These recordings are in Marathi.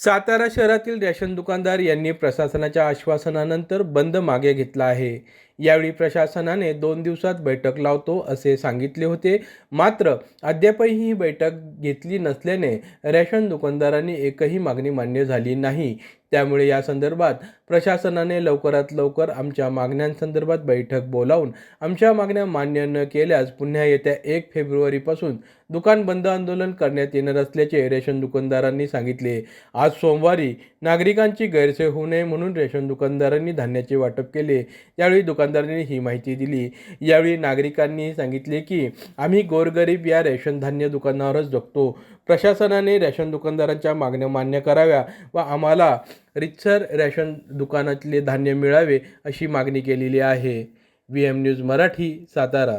सातारा शहरातील रेशन दुकानदार यांनी प्रशासनाच्या आश्वासनानंतर बंद मागे घेतला आहे. यावेळी प्रशासनाने दोन दिवसात बैठक लावतो असे सांगितले होते. मात्र अद्यापही ही बैठक घेतली नसल्याने रेशन दुकानदारांनी एकही मागणी मान्य झाली नाही. त्यामुळे या संदर्भात प्रशासनाने लवकरात लवकर आमच्या मागण्यांसंदर्भात बैठक बोलावून आमच्या मागण्या मान्य न केल्यास पुन्हा येत्या एक फेब्रुवारीपासून दुकान बंद आंदोलन करण्यात येणार असल्याचे रेशन दुकानदारांनी सांगितले. आज सोमवारी नागरिकांची गैरसोय होऊ नये म्हणून रेशन दुकानदारांनी धान्याचे वाटप केले. यावेळी दुकानदारांनी ही माहिती दिली. यावेळी नागरिकांनी सांगितले की आम्ही गोरगरीब या रेशन धान्य दुकानावरच जगतो. प्रशासनाने रेशन दुकानदारांच्या मागण्या मान्य कराव्या व आम्हाला रितसर रेशन दुकानातले धान्य मिळावे अशी मागणी केलेली आहे. V M news Marathi Satara.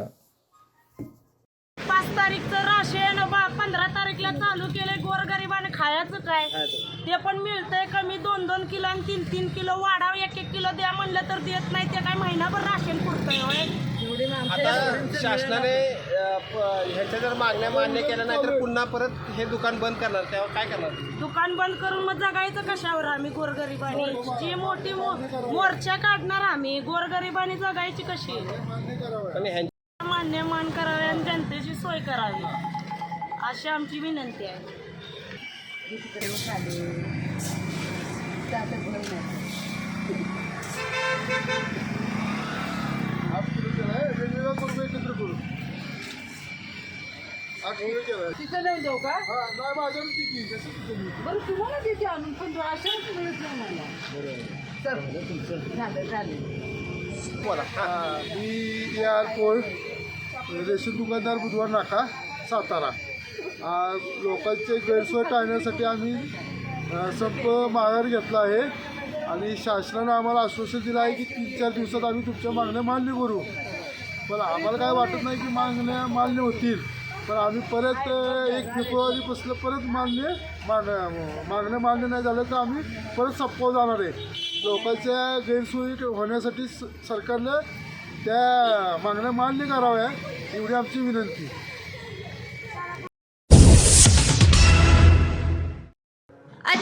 तारीखचं ration पंधरा तारीखला चालू केलंय गोरगरिबाने खायचं. काय ते पण मिळतंय दोन दोन किलो आणि तीन तीन किलो वाढाव एक एक किलो द्या म्हणलं तर देत नाही. ते काय महिनाभर राशन पुरतंय आता शासनाने अ, प- ह्याच्या जर मागण्या मान्य केल्या नाही तर पुन्हा परत हे दुकान बंद करणार. तेव्हा काय करणार? दुकान बंद करून मग जगायचं कशावर आम्ही गोरगरिबानी? जी मोठी मो- मोर्चा काढणार आम्ही गोरगरिबानी जगायची कशी? आणि ह्यांच्या मान्य मान करावे आणि जनतेची सोय करावी. अशी आमची विनंती आहे. तिथं नाही देऊ का? बरं तुम्हाला देते आणून पण राशनच मिळत नाही मला. चल झालं झालं. बोला हा. मी एअरपोर्ट रेशन दुकानदार बुधवार नाका सातारा. लोकांचे गैरसोय टाळण्यासाठी आम्ही संप माघार घेतला आहे. आणि शासनानं आम्हाला आश्वासन दिलं आहे की तीन चार दिवसात आम्ही तुमच्या मागण्या मान्य करू. पण आम्हाला काय वाटत नाही की मागण्या मान्य होतील. पण आम्ही परत एक एक फेब्रुवारीपासून परत मान्य माग मागणं मान्य नाही झालं तर आम्ही परत सप्पाव जाणार आहे. लोकांच्या गैरसोयी होण्यासाठी स सरकारनं त्या मागण्या मान्य कराव्या एवढी आमची विनंती.